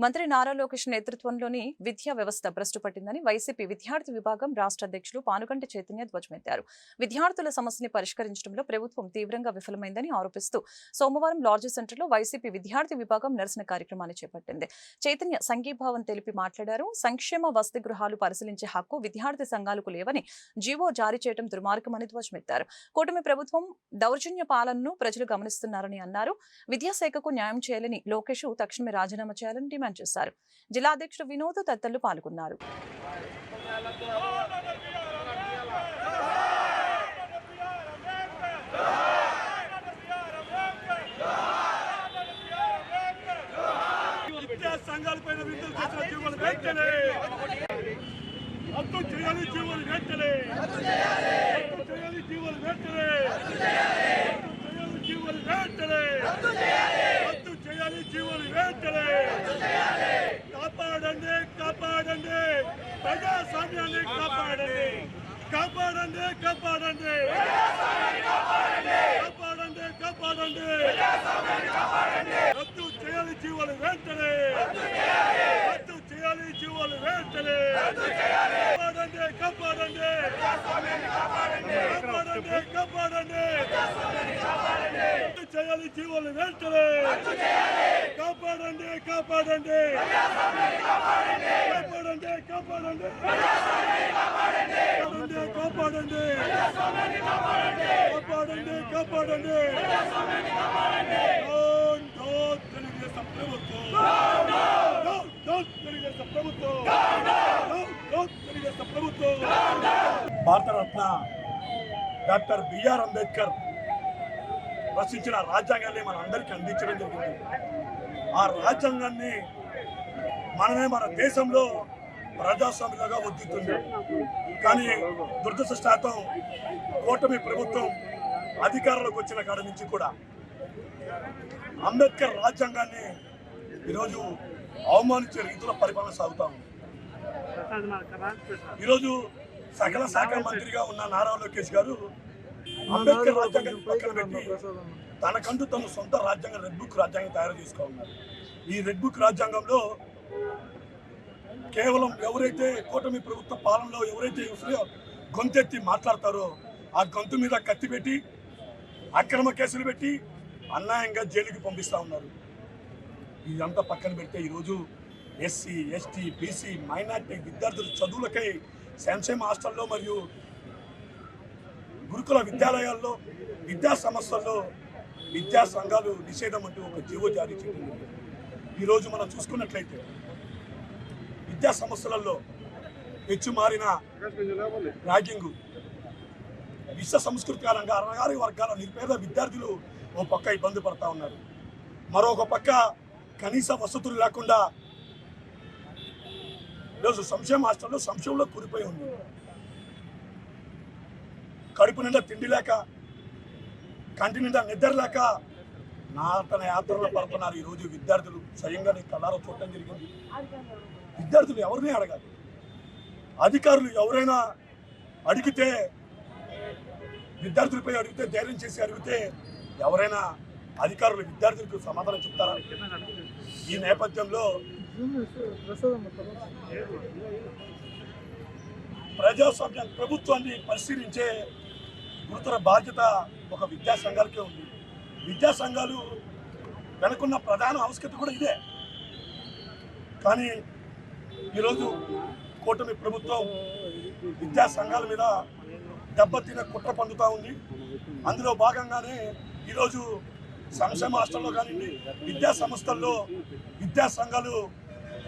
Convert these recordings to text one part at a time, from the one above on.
మంత్రి నారా లోకేష్ నేతృత్వంలోని విద్యా వ్యవస్థ భ్రష్టు పట్టిందని వైసీపీ విద్యార్థి విభాగం రాష్ట్ర అధ్యక్షులు పానుగంటి చైతన్య ధ్వజమెత్తారు. విద్యార్థుల సమస్యని పరిష్కరించడంలో ప్రభుత్వం తీవ్రంగా విఫలమైందని ఆరోపిస్తూ సోమవారం లార్జ్ సెంటర్లో వైసీపీ విద్యార్థి విభాగం నిరసన కార్యక్రమాన్ని చేపట్టింది. చైతన్య సంఘీభావం తెలిపి మాట్లాడారు. సంక్షేమ వసతి గృహాలు పరిశీలించే హక్కు విద్యార్థి సంఘాలకు లేవని జీవో జారీ చేయడం దుర్మార్గమని ధ్వజమెత్తారు. కూటమి ప్రభుత్వం దౌర్జన్య పాలనను ప్రజలు గమనిస్తున్నారని అన్నారు. విద్యాశాఖకు న్యాయం చేయాలని లోకేష్ తక్షణమే రాజీనామా చేయాలని డిమాండ్ చేశారు. జిల్లా అధ్యక్షుడు వినోద్ తదితరులు పాల్గొన్నారు. విద్యా సంఘాలపైన విడుదల చేసిన జీవోలు వెంటనే రద్దు చేయాలి జీవోలు వెంటనే రద్దు చేయాలి జీవోలు వెంటనే రద్దు చేయాలి జీవోలు వెంటనే రద్దు చేయాలి జీవోలు వెంటనే కాపాడండి కాపాడండి. ప్రజాస్వామ్యాన్ని కాపాడండి. కాపాడండి కాపాడండి. కాపాడండి కాపాడండి. రద్దు చేయాలి జీవాలు వెంటనే. చేయాలి జీవోలు వెంటనే కాపాడండి కాపాడండి. కాపాడండి కాపాడండి. చేయాలి జీవోలు వెంటనే కాపాడండి. కాపాడండి కాపాడండి. కాపాడండి కాపాడండి. కాపాడండి కాపాడండి. తెలుగుదేశం ప్రభుత్వం తెలుగుదేశం ప్రభుత్వం తెలుగుదేశం ప్రభుత్వం భారతరత్న డాక్టర్ బిఆర్ అంబేద్కర్ రచించిన రాజ్యాంగాన్ని మన అందరికీ అందించడం జరిగింది. ఆ రాజ్యాంగాన్ని మనమే మన దేశంలో ప్రజాస్వామ్యంగా వర్దిస్తుంది కానీ దురదృష్టశాతం కూటమి ప్రభుత్వం అధికారంలోకి వచ్చిన కాడ నుంచి కూడా అంబేద్కర్ రాజ్యాంగాన్ని ఈరోజు అవమానించే రీతిలో పరిపాలన సాగుతా ఉంది. ఈరోజు సకల శాఖ మంత్రిగా ఉన్న నారా లోకేష్ గారు అంబేద్కర్ రాజ్యాంగాన్ని పక్కన పెట్టి తనకంటూ తన సొంత రాజ్యాంగం రెడ్ బుక్ రాజ్యాంగం తయారు చేసుకోనున్నారు ఈ రెడ్ బుక్ రాజ్యాంగంలో కేవలం ఎవరైతే కూటమి ప్రభుత్వ పాలనలో ఎవరైతే ఎవరో గొంతెత్తి మాట్లాడతారో ఆ గొంతు మీద కత్తి పెట్టి అక్రమ కేసులు పెట్టి అన్యాయంగా జైలుకి పంపిస్తా ఉన్నారు. ఇదంతా పక్కన పెడితే ఈరోజు ఎస్సీ ఎస్టీ బీసీ మైనార్టీ విద్యార్థుల చదువులకై సంక్షేమ హాస్టల్లో మరియు గురుకుల విద్యాలయాల్లో విద్యా సంస్థల్లో విద్యా సంఘాలు నిషేధం అంటూ ఒక జీవో జారీ చేయడం ఈరోజు మనం చూసుకున్నట్లయితే విద్యా సంస్థలలో హెచ్చు మారిన ర్యాగింగ్ విశ్వ సంస్కృతి రంగ అరగారి వర్గాల నిరుపేద విద్యార్థులు ఓ పక్క ఇబ్బంది పడతా ఉన్నారు. మరొక పక్క కనీస వసతులు లేకుండా ఈరోజు సంశయం హాస్టల్లో సంశయంలో కూలిపోయి ఉంది. కడుపు నిండా తిండి లేక కంటి నిండా నిద్ర లేక నాటన యాత్రలో పడుతున్నారు ఈరోజు విద్యార్థులు. స్వయంగా నేను కళ్ళారా చూడటం జరిగింది. విద్యార్థులు ఎవరిని అడగాలి? అధికారులు ఎవరైనా అడిగితే విద్యార్థులపై అడిగితే ధైర్యం చేసి అడిగితే ఎవరైనా అధికారులు విద్యార్థులకు సమాధానం చెప్తారా? ఈ నేపథ్యంలో ప్రజాస్వామ్య ప్రభుత్వాన్ని పరిశీలించే గురుతర బాధ్యత ఒక విద్యా సంఘాలకే ఉంది. విద్యా సంఘాలు వెనుకున్న ప్రధాన ఆవశ్యకత కూడా ఇదే. కానీ ఈరోజు కూటమి ప్రభుత్వం విద్యా సంఘాల మీద దెబ్బతిన కుట్ర పొందుతూ ఉంది. అందులో భాగంగానే ఈరోజు సంక్షేమ రాష్ట్రంలో కానివ్వండి విద్యా సంస్థల్లో విద్యా సంఘాలు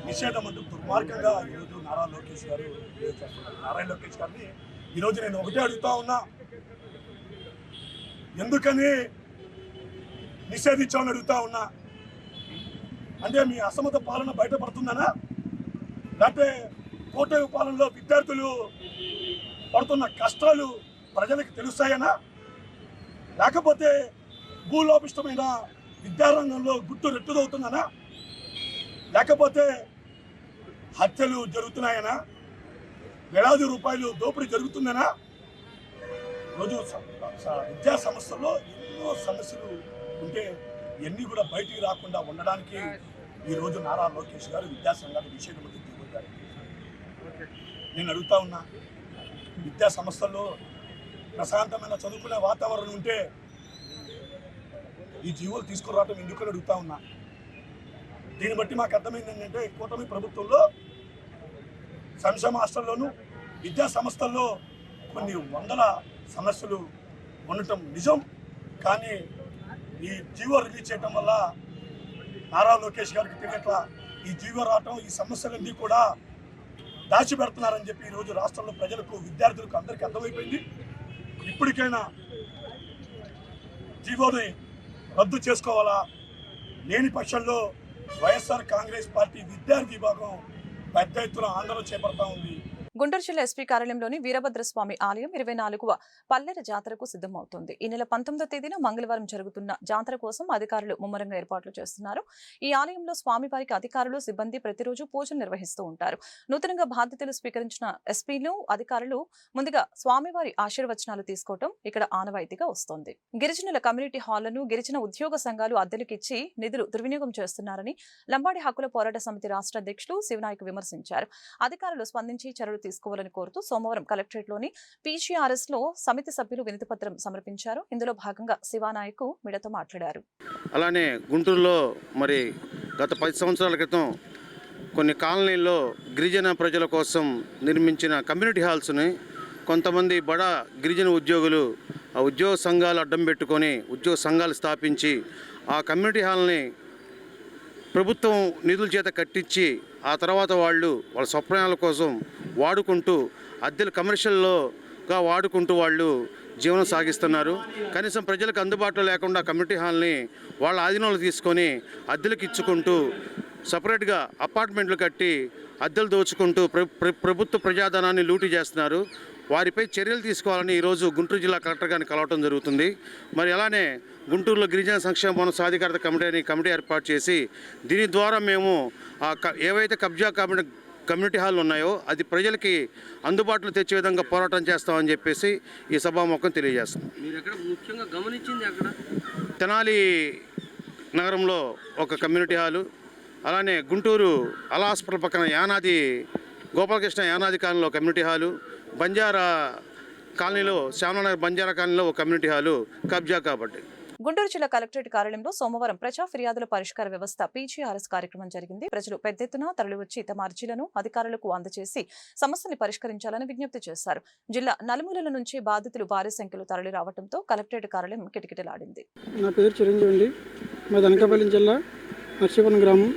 నిషేధం అంటూ దుర్మార్గంగా ఈరోజు నారా లోకేష్ గారు నారాయణ లోకేష్ గారిని ఈరోజు నేను ఒకటే అడుగుతా ఉన్నా. ఎందుకని నిషేధించామని అడుగుతా ఉన్నా? అంటే మీ అసమత పాలన బయటపడుతుందనా? లేకపోతే కూటమి పాలనలో విద్యార్థులు పడుతున్న కష్టాలు ప్రజలకు తెలుస్తాయనా? లేకపోతే భూలోపిష్టమైన విద్యారంగంలో గుట్టు రెట్టుదవుతుందనా? లేకపోతే హత్యలు జరుగుతున్నాయనా? వేలాది రూపాయలు దోపిడీ జరుగుతుందనా? రోజు విద్యా సంస్థల్లో ఎన్నో సమస్యలు ఉంటే ఇవన్నీ కూడా బయటికి రాకుండా ఉండడానికి ఈ రోజు నారా లోకేష్ గారు విద్యా సంఘాల విషయం ముందు నేను అడుగుతా ఉన్నా విద్యా సంస్థల్లో ప్రశాంతమైన చదువుకునే వాతావరణం ఉంటే ఈ జీవోలు తీసుకురావటం ఎందుకని అడుగుతా ఉన్నా? దీన్ని బట్టి మాకు అర్థమైంది ఏంటంటే కూటమి ప్రభుత్వంలో సంక్షేమ హాస్టల్లోనూ విద్యా సంస్థల్లో కొన్ని వందల సమస్యలు ఉండటం నిజం. కానీ ఈ జీవో రిలీజ్ చేయటం వల్ల నారా లోకేష్ గారికి తెలియట్లా ఈ జీవో రావటం ఈ సమస్యలన్నీ కూడా దాచిపెడుతున్నారని చెప్పి ఈరోజు రాష్ట్రంలో ప్రజలకు విద్యార్థులకు అందరికీ అర్థమైపోయింది. ఇప్పటికైనా జీవోని రద్దు చేసుకోవాలా? లేని పక్షంలో వైఎస్ఆర్ కాంగ్రెస్ పార్టీ విద్యార్థి విభాగం పెద్ద ఎత్తున ఆందోళన చేపడతా ఉంది. గుంటూరు జిల్లా ఎస్పీ కార్యాలయంలోని వీరభద్రస్వామి ఆలయం ఇరవై నాలుగవ పల్లెర జాతరకు సిద్ధమవుతోంది. ఈ నెల పంతొమ్మిదో తేదీన మంగళవారం జరుగుతున్న జాతర కోసం అధికారులు ముమ్మరంగా ఏర్పాట్లు చేస్తున్నారు. ఈ ఆలయంలో స్వామివారికి అధికారులు సిబ్బంది ప్రతిరోజు పూజలు నిర్వహిస్తూ ఉంటారు. నూతనంగా బాధ్యతలు స్వీకరించిన ఎస్పీలు అధికారులు ముందుగా స్వామివారి ఆశీర్వచనాలు తీసుకోవటం ఇక్కడ ఆనవాయితీగా వస్తోంది. గిరిజనుల కమ్యూనిటీ హాళ్ళను గిరిజన ఉద్యోగ సంఘాలు అద్దెలకిచ్చి నిధులు దుర్వినియోగం చేస్తున్నారని లంబాడి హక్కుల పోరాట సమితి రాష్ట్ర అధ్యక్షులు శివనాయక్ విమర్శించారు. అధికారులు స్పందించి చర్యలు తీసుకోవాలని కోరుతూ సోమవారం కలెక్టరేట్లోని పీజీఆర్ఎస్లో సమితి సభ్యులు వినతిపత్రం సమర్పించారు. ఇందులో భాగంగా శివానాయక్ మీడియాతో మాట్లాడారు. అలానే గుంటూరులో మరి గత పది సంవత్సరాల క్రితం కొన్ని కాలనీల్లో గిరిజన ప్రజల కోసం నిర్మించిన కమ్యూనిటీ హాల్స్ని కొంతమంది బడా గిరిజన ఉద్యోగులు ఆ ఉద్యోగ సంఘాలు అడ్డం పెట్టుకొని ఉద్యోగ సంఘాలు స్థాపించి ఆ కమ్యూనిటీ హాల్ని ప్రభుత్వం నిధుల చేత కట్టించి ఆ తర్వాత వాళ్ళు వాళ్ళ స్వప్నాల కోసం వాడుకుంటూ అద్దెలు కమర్షియల్లోగా వాడుకుంటూ వాళ్ళు జీవనం సాగిస్తున్నారు. కనీసం ప్రజలకు అందుబాటులో లేకుండా కమ్యూనిటీ హాల్ని వాళ్ళ ఆధీనంలో తీసుకొని అద్దెలకు ఇచ్చుకుంటూ సపరేట్గా అపార్ట్మెంట్లు కట్టి అద్దెలు దోచుకుంటూ ప్ర ప్రభుత్వ ప్రజాధనాన్ని లూటీ చేస్తున్నారు. వారిపై చర్యలు తీసుకోవాలని ఈరోజు గుంటూరు జిల్లా కలెక్టర్ గారిని కలవటం జరుగుతుంది. మరి అలానే గుంటూరులో గిరిజన సంక్షేమ సాధికారత కమిటీ అని కమిటీ ఏర్పాటు చేసి దీని ద్వారా మేము ఆ ఏవైతే కబ్జా కమిటీ కమ్యూనిటీ హాల్ ఉన్నాయో అది ప్రజలకి అందుబాటులో తెచ్చే విధంగా పోరాటం చేస్తామని చెప్పేసి ఈ సభాముఖం తెలియజేస్తున్నాం. మీరు ఎక్కడ ముఖ్యంగా గమనించింది అక్కడ? తెనాలి నగరంలో ఒక కమ్యూనిటీ హాలు అలానే గుంటూరు అలా హాస్పిటల్ పక్కన యానాది గోపాలకృష్ణ యానాది కాలనీలో కమ్యూనిటీ హాలు బంజారా కాలనీలో శ్యామనగర్ బంజారా కాలనీలో ఒక కమ్యూనిటీ హాలు కబ్జా కాబట్టి. గుంటూరు జిల్లా కలెక్టరేట్ కార్యాలయంలో సోమవారం ప్రజా ఫిర్యాదుల పరిష్కార వ్యవస్థ పీజీఆర్ఎస్ కార్యక్రమం జరిగింది. ప్రజలు పెద్ద ఎత్తున తరలివచ్చి తమ అర్జీలను అధికారులకు అందజేసి సమస్యని పరిష్కరించాలని విజ్ఞప్తి చేశారు. జిల్లా నలుమూలల నుంచి బాధితులు భారీ సంఖ్యలో తరలి రావడంతో కలెక్టరేట్ కార్యాలయం కిటకిటలాడింది. నా పేరు చిరంజీవి అండి. మాది అనకాపల్లి జిల్లా నర్సీపురం గ్రామం.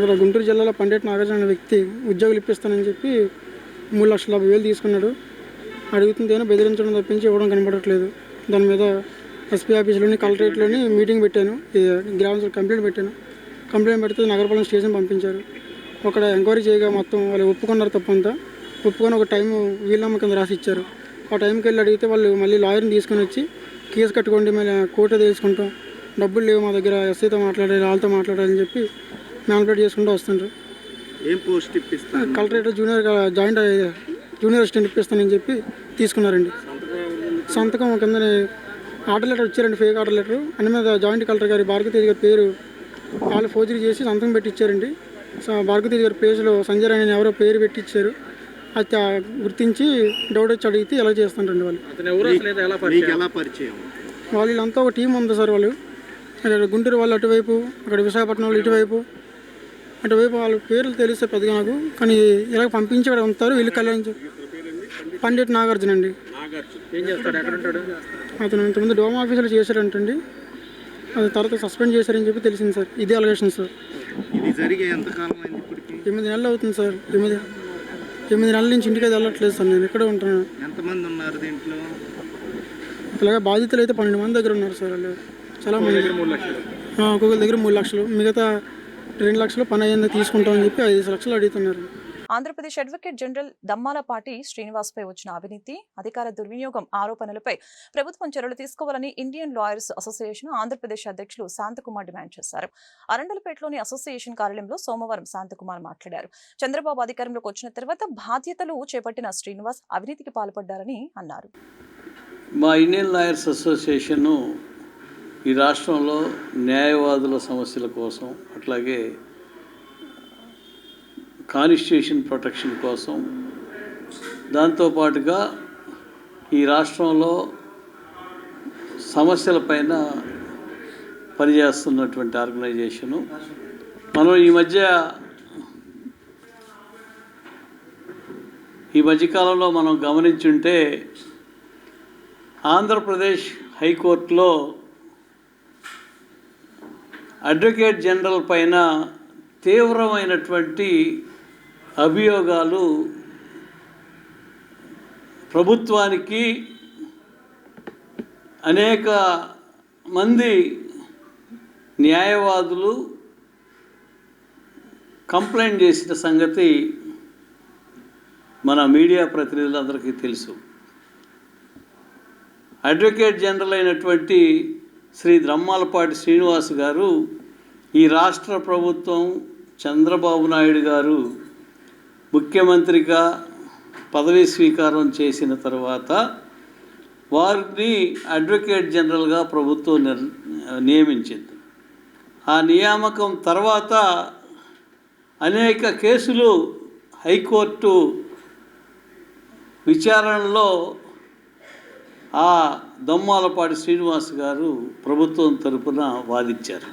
ఇక్కడ గుంటూరు జిల్లాలో పండిట్ నాగార్జున అనే వ్యక్తి ఉద్యోగులు ఇప్పిస్తానని చెప్పి మూడు లక్షల యాభై వేలు తీసుకున్నాడు. అడుగుతుందేనో బెదిరించడం తప్పించి ఇవ్వడం కనబడట్లేదు. దాని మీద ఎస్పీ ఆఫీస్లోని కలెక్టరేట్లోని మీటింగ్ పెట్టాను. ఈ గ్రామ కంప్లైంట్ పెట్టాను. కంప్లైంట్ పెడితే నగరపాలెం స్టేషన్ పంపించారు. అక్కడ ఎంక్వైరీ చేయగా మొత్తం వాళ్ళు ఒప్పుకున్నారు తప్పంతా. ఒప్పుకొని ఒక టైం వీళ్ళమ్మ కింద రాసి ఇచ్చారు. ఆ టైంకి వెళ్ళి అడిగితే వాళ్ళు మళ్ళీ లాయర్ని తీసుకొని వచ్చి కేసు కట్టుకోండి మళ్ళీ కోర్టు తీసుకుంటాం డబ్బులు లేవు మా దగ్గర ఎస్ఐతో మాట్లాడాలి వాళ్ళతో మాట్లాడాలని చెప్పి మ్యానిపులేట్ చేసుకుంటూ వస్తుంటారు ఏం post collectorate junior joint junior assistant ఇప్పిస్తానని చెప్పి తీసుకున్నారండి. సంతకం కిందని ఆర్డర్ లెటర్ ఇచ్చారండి ఫేక్ ఆర్డర్ లెటర్. అన్ని మీద జాయింట్ కలెక్టర్ గారి భారతీయ గారి పేరు వాళ్ళు ఫోర్జరీ చేసి సంతకం పెట్టి ఇచ్చారండి సో భారతీయ గారి పేజ్లో సంజయ్ అని ఎవరో పేరు పెట్టి ఇచ్చారు అది గుర్తించి డౌట్ వచ్చి అడిగితే ఎలా చేస్తుంటారండి వాళ్ళు. పరిచయం? ఎలా పరిచయం? వాళ్ళు వీళ్ళంతా ఒక టీం ఉంది సార్ వాళ్ళు. గుంటూరు వాళ్ళు అటువైపు అక్కడ విశాఖపట్నం వాళ్ళు ఇటువైపు. అటువైపు వాళ్ళ పేర్లు తెలిస్తే పెద్దగా నాకు కానీ ఇలా పంపించి ఉంటారు వీళ్ళు కళ్యాణ్ పండిట్ నాగార్జున అండి. ఏం చేస్తాడు? ఎక్కడ ఉంటాడు? అతను ఇంతకుముందు డోమ్ ఆఫీసులో చేశారంటండి అది తర్వాత సస్పెండ్ చేశారని చెప్పి తెలిసింది సార్. ఇదే అలగేషన్ సార్. ఇది జరిగే ఎంతకాలం అయింది ఇప్పటికి? ఎనిమిది నెలలు అవుతుంది సార్. ఎనిమిది ఎనిమిది నెలల నుంచి ఇంటికి వెళ్ళట్లేదు సార్. నేను ఇక్కడే ఉంటున్నాను. ఎంతమంది ఉన్నారు దీంట్లో? ఇలాగే బాధితులు అయితే పన్నెండు మంది దగ్గర ఉన్నారు సార్ వాళ్ళు. చాలా మంది. మూడు లక్షలు. ఆ, ఒక్కొక్కరి దగ్గర మూడు లక్షలు. మిగతా రెండు లక్షలు పని అయ్యింది తీసుకుంటామని చెప్పి ఐదు లక్షలు అడుగుతున్నారు. ఆంధ్రప్రదేశ్ అడ్వకేట్ జనరల్ దమ్మాలపాటి శ్రీనివాస్పై వచ్చిన అవినీతి అధికార దుర్వినియోగం ఆరోపణలపై ప్రభుత్వం చర్యలు తీసుకోవాలని ఇండియన్ లాయర్స్ అసోసియేషన్ ఆంధ్రప్రదేశ్ అధ్యక్షులు శాంతకుమార్ డిమాండ్ చేశారు. అరండలపేటలోని అసోసియేషన్ కార్యాలయంలో సోమవారం శాంతకుమార్ మాట్లాడారు. చంద్రబాబు అధికారంలోకి వచ్చిన తర్వాత బాధ్యతలు చేపట్టిన శ్రీనివాస్ అవినీతికి పాల్పడ్డారని అన్నారు. మా ఇండియన్ లాయర్స్ అసోసియేషను ఈ రాష్ట్రంలో న్యాయవాదుల సమస్యల కోసం అట్లాగే కాన్స్టిట్యూషన్ ప్రొటెక్షన్ కోసం దాంతోపాటుగా ఈ రాష్ట్రంలో సమస్యలపైన పనిచేస్తున్నటువంటి ఆర్గనైజేషను. మనం ఈ మధ్య ఈ మధ్యకాలంలో మనం గమనించుంటే ఆంధ్రప్రదేశ్ హైకోర్టులో అడ్వకేట్ జనరల్ పైన తీవ్రమైనటువంటి అభియోగాలు ప్రభుత్వానికి అనేక మంది న్యాయవాదులు కంప్లైంట్ చేసిన సంగతి మన మీడియా ప్రతినిధులందరికీ తెలుసు. అడ్వకేట్ జనరల్ అయినటువంటి శ్రీ ద్రమ్మాలపాటి శ్రీనివాస్ గారు ఈ రాష్ట్ర ప్రభుత్వం చంద్రబాబు నాయుడు గారు ముఖ్యమంత్రిగా పదవీ స్వీకారం చేసిన తర్వాత వారిని అడ్వకేట్ జనరల్గా ప్రభుత్వం నిర్ నియమించింది. ఆ నియామకం తర్వాత అనేక కేసులు హైకోర్టు విచారణలో ఆ దొమ్మాలపాటి శ్రీనివాస్ గారు ప్రభుత్వం తరపున వాదించారు.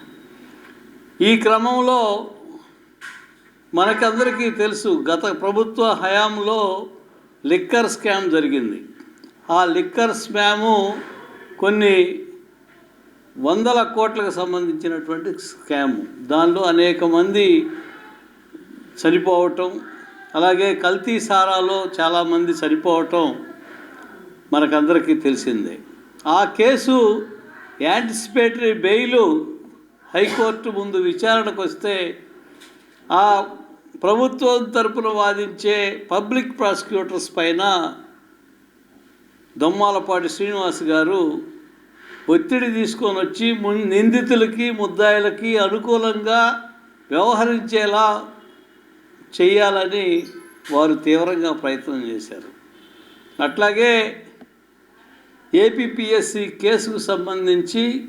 ఈ క్రమంలో మనకందరికీ తెలుసు గత ప్రభుత్వ హయాంలో లిక్కర్ స్కామ్ జరిగింది. ఆ లిక్కర్ స్కాము కొన్ని వందల కోట్లకు సంబంధించినటువంటి స్కాము. దానిలో అనేక మంది చనిపోవటం అలాగే కల్తీ సారాలో చాలామంది చనిపోవటం మనకందరికీ తెలిసిందే. ఆ కేసు యాంటిసిపేటరీ బెయిలు హైకోర్టు ముందు విచారణకు వస్తే ఆ ప్రభుత్వం తరపున వాదించే పబ్లిక్ ప్రాసిక్యూటర్స్ పైన దొమ్మాలపాటి శ్రీనివాస్ గారు ఒత్తిడి తీసుకొని వచ్చి ము నిందితులకి ముద్దాయిలకి అనుకూలంగా వ్యవహరించేలా చేయాలని వారు తీవ్రంగా ప్రయత్నం చేశారు. అట్లాగే ఏపీపీఎస్సి కేసుకు సంబంధించి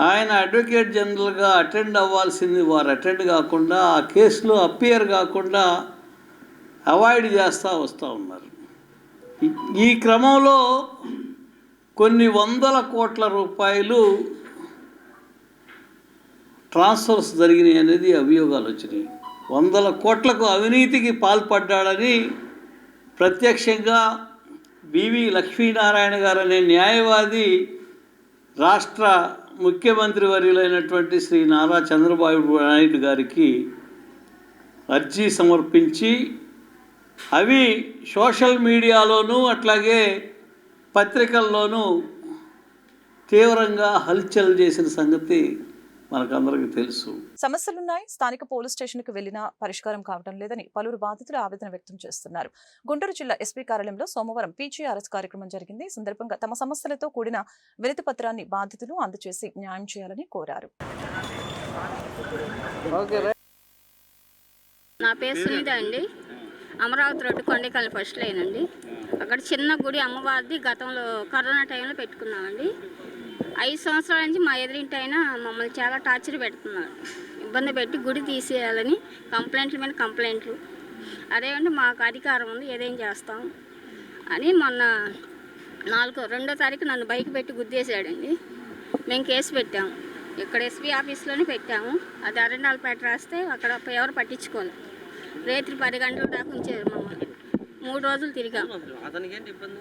ఆయన అడ్వకేట్ జనరల్గా అటెండ్ అవ్వాల్సింది వారు అటెండ్ కాకుండా ఆ కేసులో అపియర్ కాకుండా అవాయిడ్ చేస్తూ వస్తూ ఉన్నారు. ఈ- ఈ క్రమంలో కొన్ని వందల కోట్ల రూపాయలు ట్రాన్స్ఫర్స్ జరిగినాయి అనేది అభియోగాలు వచ్చినాయి. వందల కోట్లకు అవినీతికి పాల్పడ్డాడని ప్రత్యక్షంగా వివి లక్ష్మీనారాయణ గారు అనే న్యాయవాది రాష్ట్ర ముఖ్యమంత్రి వర్యులైనటువంటి శ్రీ నారా చంద్రబాబు నాయుడు గారికి అర్జీ సమర్పించి అవి సోషల్ మీడియాలోనూ అట్లాగే పత్రికల్లోనూ తీవ్రంగా హల్చల్ చేసిన సంగతి మనకందరికీ తెలుసు. సమస్యలున్నాయి. స్థానిక పోలీస్ స్టేషన్కు వెళ్ళినా పరిష్కారం కావడం లేదని పలువురు బాధితులు ఆవేదన వ్యక్తం చేస్తున్నారు. గుంటూరు జిల్లా ఎస్పీ కార్యాలయంలో సోమవారం పీజీఆర్ఎస్ కార్యక్రమం జరిగింది. ఈ సందర్భంగా తమ సమస్యలతో కూడిన వినతి పత్రాన్ని బాధితులు అందజేసి న్యాయం చేయాలని కోరారు. నా పేరు సునీత అండి. Amaravati road Kondakalli first line అండి. అక్కడ చిన్న గుడి అమ్మవారిది గతంలో కరోనా టైంలో పెట్టుకున్నామండి. ఐదు సంవత్సరాల నుంచి మా ఎదురింటి ఆయన మమ్మల్ని చాలా టార్చర్ పెడుతున్నారు. ఇబ్బంది పెట్టి గుడి తీసేయాలని కంప్లైంట్ల మీద కంప్లైంట్లు. అదేమంటే మాకు అధికారం ఉంది ఏదేం చేస్తాం అని మొన్న నాలుగో రెండో తారీఖు నన్ను బైక్ పెట్టి గుద్దేశాడండి. మేము కేసు పెట్టాము. ఇక్కడ ఎస్పీ ఆఫీస్లోనే పెట్టాము. అది అరెండాలపేట రాస్తే అక్కడ ఎవరు పట్టించుకోలేదు రేత్రి పది గంటల దాకా ఉంచారు మమ్మల్ని. మూడు రోజులు తిరిగాము ఇబ్బంది?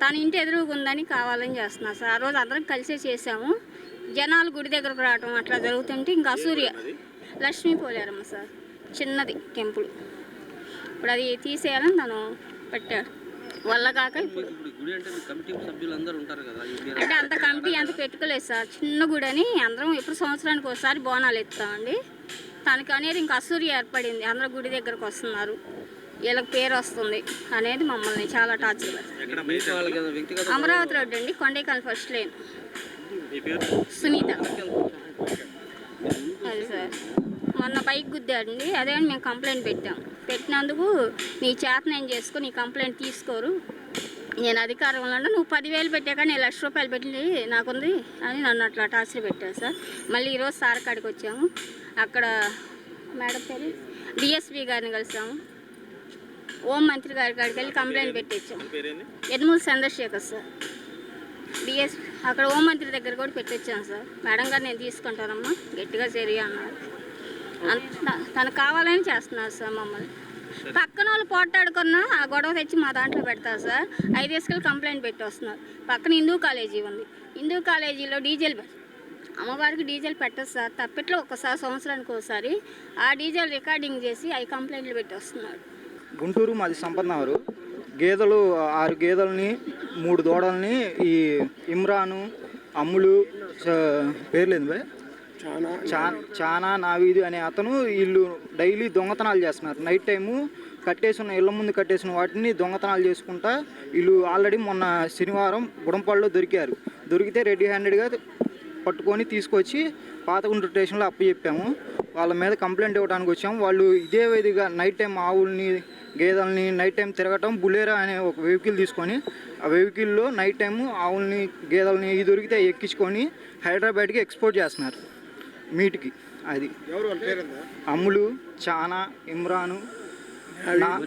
తన ఇంటి ఎదురుగా ఉందని కావాలని చేస్తున్నారు సార్. ఆ రోజు అందరం కలిసే చేసాము జనాలు గుడి దగ్గరకు రావటం అట్లా జరుగుతుంటే ఇంకా అసూర్య. లక్ష్మీ పోలేరమ్మ సార్. చిన్నది టెంపుల్. ఇప్పుడు అది తీసేయాలని తను పెట్టాడు. వల్ల కాక ఇప్పుడు అంటే అంత కమిటీ అంత పెట్టుకోలేదు సార్. చిన్న గుడి అని అందరం ఎప్పుడు సంవత్సరానికి ఒకసారి బోనాలు ఎత్తామండి తనకి అనేది ఇంకా అసూరి ఏర్పడింది. అందరూ గుడి దగ్గరకు వస్తున్నారు. వీళ్ళకి పేరు వస్తుంది అనేది మమ్మల్ని చాలా టార్చర్ అమరావతి రోడ్డు అండి కొండేకాల ఫస్ట్ లేన్. సునీత. అది సార్ మొన్న బైక్ గుద్దాడండి అదే అని మేము కంప్లైంట్ పెట్టాం. పెట్టినందుకు నీ చేతనం చేసుకుని నీ కంప్లైంట్ తీసుకోరు. నేను అధికారంలో ఉన్నా, నువ్వు పదివేలు పెట్టాక నేను లక్ష రూపాయలు పెట్టి నాకుంది అని నన్ను అట్లా టార్చర్ పెట్టారు సార్ మళ్ళీ ఈరోజు సార్ కాడికి వచ్చాము. అక్కడ మేడం పేరు? డిఎస్పి గారిని కలిసాము. హోం మంత్రి గారి కాడికి వెళ్ళి కంప్లైంట్ పెట్టించాము యదుమూల చంద్రశేఖర్ సార్. బిఎస్ అక్కడ హోం మంత్రి దగ్గర కూడా పెట్టించాను సార్. మేడం గారు నేను తీసుకుంటానమ్మా గట్టిగా చర్య అన్నారు. తనకు తను కావాలని చేస్తున్నారు సార్ మమ్మల్ని. పక్కన వాళ్ళు పోట్టాడుకున్నా ఆ గొడవ తెచ్చి మా దాంట్లో పెడతారు సార్. ఐదు వేసుకెళ్ళి కంప్లైంట్ పెట్టి వస్తున్నారు. పక్కన హిందూ కాలేజీ ఉంది. హిందూ కాలేజీలో డీజిల్ అమ్మవారికి డీజిల్ పెట్టదు సార్. తప్పిట్లో ఒకసారి సంవత్సరానికి ఒకసారి ఆ డీజిల్ రికార్డింగ్ చేసి అవి కంప్లైంట్లు పెట్టి వస్తున్నాడు గుంటూరు మాది సంపన్నవారు గేదెలు ఆరు గేదెలని మూడు దూడల్ని ఈ ఇమ్రాను అమ్ములు పేర్లేదు బే చా చానా నావీది అనే అతను వీళ్ళు డైలీ దొంగతనాలు చేస్తున్నారు. నైట్ టైము కట్టేసిన ఇళ్ళ ముందు కట్టేసిన వాటిని దొంగతనాలు చేసుకుంటా వీళ్ళు ఆల్రెడీ మొన్న శనివారం గుడంపాడులో దొరికారు. దొరికితే రెడీ హ్యాండెడ్గా పట్టుకొని తీసుకొచ్చి పాతగుంటూరు స్టేషన్లో అప్పచెప్పాము వాళ్ళ మీద కంప్లైంట్ ఇవ్వడానికి వచ్చాము. వాళ్ళు ఇదే విధిగా నైట్ టైం ఆవుల్ని గేదెల్ని నైట్ టైం తిరగటం బులేరా అనే ఒక వెహికల్ తీసుకొని ఆ వెహికల్లో నైట్ టైము ఆవుల్ని గేదెల్ని ఇవి దొరికితే ఎక్కించుకొని హైదరాబాద్కి ఎక్స్పోర్ట్ చేస్తున్నారు. మీట్కి. అది. అమ్ములు చానా ఇమ్రాను నా-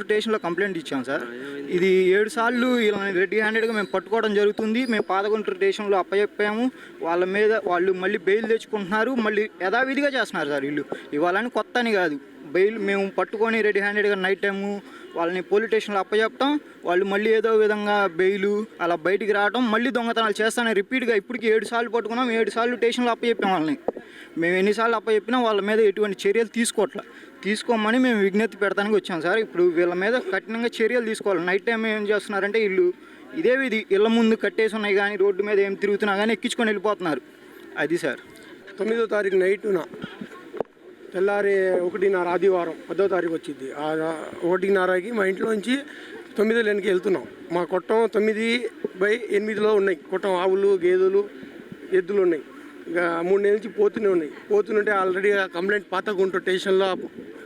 స్టేషన్లో కంప్లైంట్ ఇచ్చాం సార్. ఇది ఏడు సార్లు ఇలా రెడీ హ్యాండెడ్గా మేము పట్టుకోవడం జరుగుతుంది. మేము పాతగుంటూరు స్టేషన్లో అప్పచెప్పాము. వాళ్ళ మీద వాళ్ళు మళ్ళీ బెయిల్ తెచ్చుకుంటున్నారు. మళ్ళీ యథావిధిగా చేస్తున్నారు సార్ వీళ్ళు. ఇవాళని కొత్త అని కాదు. బెయిల్ మేము పట్టుకొని రెడీ హ్యాండెడ్గా నైట్ టైము వాళ్ళని పోలీస్ స్టేషన్లో అప్పచెప్తాం వాళ్ళు మళ్ళీ ఏదో విధంగా బెయిలు అలా బయటికి రావడం మళ్ళీ దొంగతనాలు చేస్తానే రిపీట్గా ఇప్పటికి ఏడు సార్లు పట్టుకున్నాం. ఏడు సార్లు స్టేషన్లో అప్పచెప్పాం వాళ్ళని. మేము ఎన్నిసార్లు అప్పచెప్పినా వాళ్ళ మీద ఎటువంటి చర్యలు తీసుకోవట్లే తీసుకోమని మేము విజ్ఞప్తి పెడతానికి వచ్చాం సార్. ఇప్పుడు వీళ్ళ మీద కఠినంగా చర్యలు తీసుకోవాలి. నైట్ టైం ఏం చేస్తున్నారంటే వీళ్ళు ఇదే విధి. ఇళ్ళ ముందు కట్టేసి ఉన్నాయి కానీ రోడ్డు మీద ఏం తిరుగుతున్నా కానీ ఎక్కించుకొని వెళ్ళిపోతున్నారు. అది సార్. తొమ్మిదో తారీఖు నైటున తెల్లారి ఒకటిన్నర ఆదివారం పదో తారీఖు వచ్చింది. ఒకటిన్నరకి మా ఇంట్లో నుంచి తొమ్మిదో లేనికి వెళ్తున్నాం. మా కొట్టం తొమ్మిది బై ఎనిమిదిలో ఉన్నాయి. కొట్టం ఆవులు గేదెలు ఎద్దులు ఉన్నాయి ఇక మూడు నెలల నుంచి పోతూనే ఉన్నాయి. పోతుంటే ఆల్రెడీ కంప్లైంట్ పాత గుంటూరు స్టేషన్లో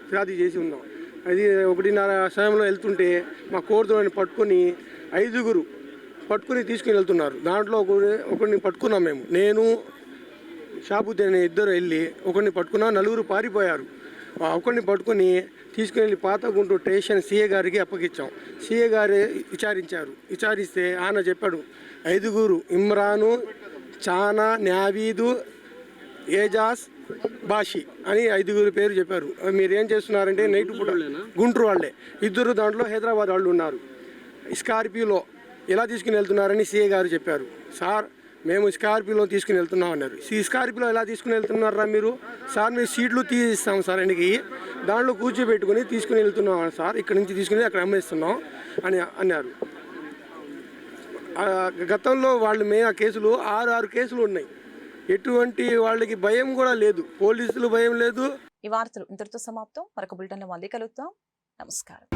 ఫిర్యాదు చేసి ఉన్నాం. అది ఒకటిన్నర సమయంలో వెళ్తుంటే మా కోరుతులని పట్టుకొని ఐదుగురు పట్టుకొని తీసుకుని వెళ్తున్నారు. దాంట్లో ఒకరిని పట్టుకున్నాం మేము. నేను షాబుద్దీన్ అనే ఇద్దరు వెళ్ళి ఒకరిని పట్టుకున్నా నలుగురు పారిపోయారు. ఒకరిని పట్టుకొని తీసుకుని పాత గుంటూరు స్టేషన్ సీఏ గారికి అప్పగించాం. సీఏ గారు విచారించారు. విచారిస్తే ఆయన చెప్పాడు ఐదుగురు ఇమ్రాను చానా న్యావీదు ఏజాస్ బాషి అని ఐదుగురు పేరు చెప్పారు. మీరు ఏం చేస్తున్నారంటే నైట్ పూట గుంటూరు వాళ్ళే. ఇద్దరు దాంట్లో హైదరాబాద్ వాళ్ళు ఉన్నారు. స్కార్పియోలో ఎలా తీసుకుని వెళ్తున్నారని సీఏ గారు చెప్పారు. సార్ మేము స్కార్పియోలో తీసుకుని వెళ్తున్నాం అన్నారు. ఈ స్కార్పియోలో ఎలా తీసుకుని వెళ్తున్నారా మీరు? సార్ మేము సీట్లు తీస్తాం సార్ ఆయనకి దాంట్లో కూర్చోబెట్టుకుని తీసుకుని వెళ్తున్నాం సార్. ఇక్కడ నుంచి తీసుకుని అక్కడ అమ్మేస్తున్నాం అని అన్నారు. గతంలో వాళ్ళు మే ఆ కేసులు ఆరు ఆరు కేసులు ఉన్నాయి. ఎటువంటి వాళ్ళకి భయం కూడా లేదు. పోలీసులు భయం లేదు. ఈ వార్తలు ఇంతటితో సమాప్తం. మరొక బులెటిన్లో మళ్ళీ కలుగుతాం నమస్కారం.